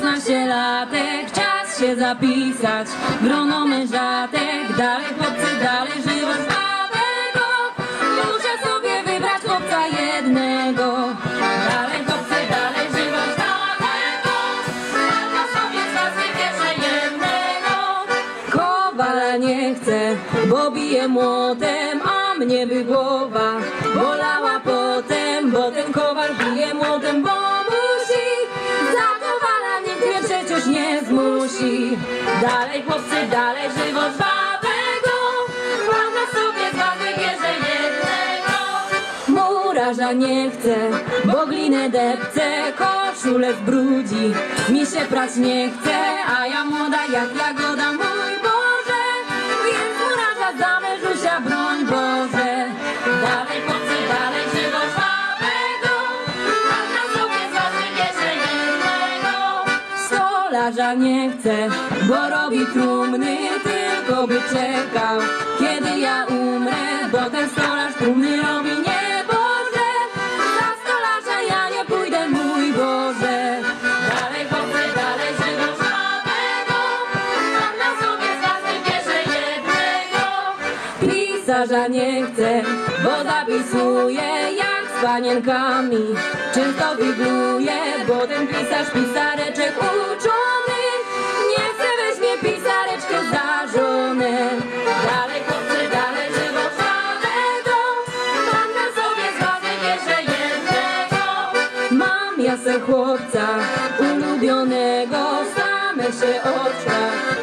mężatek, czas się zapisać. Grono mężatek, dalej chłopcy, dalej żywość młodego Muszę sobie wybrać chłopca jednego. Dalej chłopcy, dalej młodego Albo sobie jednego. Kowala nie chcę, bo bije młotem, a mnie by głowa bolała nie zmusi. Dalej chłopcy, dalej żywo żwawego, pan na sobie z was wybierze jednego. Murarza nie chcę, bo glinę depce, koszulę zbrudzi, mi się prać nie chce, a ja młoda jak jagoda, Stolarza nie chcę, bo robi trumny, tylko by czekał, kiedy ja umrę, bo ten stolarz trumny robi nie Boże. Za stolarza ja nie pójdę, mój Boże. Dalej chłopcy, dalej żywo żwawego, a na sobie z was wybierze jednego. Pisarza nie chcę, bo zapisuje jak z panienkami. Często wigluje, bo ten pisarz pisareczek uczony. Se chłopca ulubionego, same się oczka